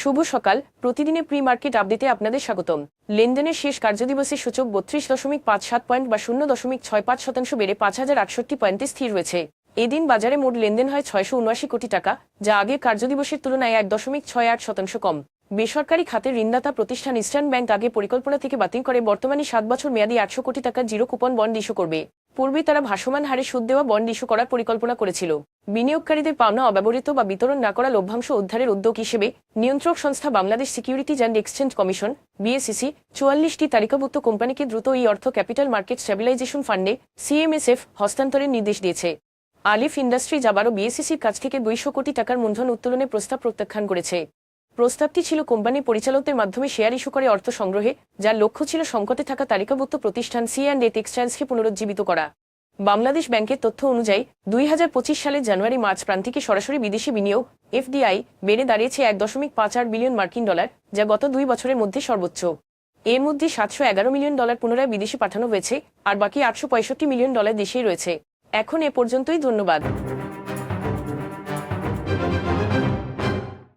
শুভ সকাল। প্রতিদিনে pre market আপডেটে আপনাদের স্বাগতম। লেনদেনের শেষ কার্যদিবসে সূচক বত্রিশ দশমিক পাঁচ সাত পয়েন্ট বা শূন্য দশমিক ছয় পাঁচ শতাংশ বেড়ে পাঁচ হাজার আটষট্টি পয়েন্টে স্থির রয়েছে। এদিন বাজারে মোট লেনদেন হয় ছয়শো উনআশি কোটি টাকা, যা আগের কার্যদিবসের তুলনায় এক দশমিক ছয় আট শতাংশ কম। বেসরকারি খাতের ঋণদাতা প্রতিষ্ঠান ইস্টার্ন ব্যাংক আগে পরিকল্পনা থেকে বাতিল করে, বর্তমানে সাত বছর মেয়াদী আটশো কোটি টাকার জিরো কুপন বন্ড ইস্যু করবে। পূর্বে তারা ভাসমান হারে সুদ দেওয়া বন্ড ইস্যু করার পরিকল্পনা করেছিল। বিনিয়োগকারীদের পাওনা অব্যবহৃত বা বিতরণ না করা লভ্যাংশ উদ্ধারের উদ্যোগ হিসেবে নিয়ন্ত্রক সংস্থা Bangladesh securities and exchange commission BSEC চুয়াল্লিশটি তালিকাভুক্ত কোম্পানিকে দ্রুত এই অর্থ ক্যাপিটাল মার্কেট স্টেবিলাইজেশন ফান্ডে সিএমএসএফ হস্তান্তরের নির্দেশ দিয়েছে। আলিফ ইন্ডাস্ট্রিজ আবারও বিএসিসির কাছ থেকে দুইশো কোটি টাকার মূলধন উত্তোলনের প্রস্তাব প্রত্যাখ্যান করেছে। প্রস্তাবটি ছিল কোম্পানি পরিচালকদের মাধ্যমে শেয়ার ইস্যু করে অর্থ সংগ্রহে, যার লক্ষ্য ছিল সংকটে থাকা তালিকাভুক্ত প্রতিষ্ঠান সি অ্যান্ড এ টেক্সটাইলসকে পুনরুজ্জীবিত করা। বাংলাদেশ ব্যাংকের তথ্য অনুযায়ী, দুই হাজার পঁচিশ সালের জানুয়ারি মার্চ প্রান্তিকে সরাসরি বিদেশি বিনিয়োগ, এফডিআই, বেড়ে দাঁড়িয়েছে এক দশমিক পাঁচ আট বিলিয়ন মার্কিন ডলার, যা গত দুই বছরের মধ্যে সর্বোচ্চ। এর মধ্যে সাতশো এগারো মিলিয়ন ডলার পুনরায় বিদেশি পাঠানো হয়েছে, আর বাকি আটশো পঁয়ষট্টি মিলিয়ন ডলার দেশেই রয়েছে। এখন এ পর্যন্তই, ধন্যবাদ।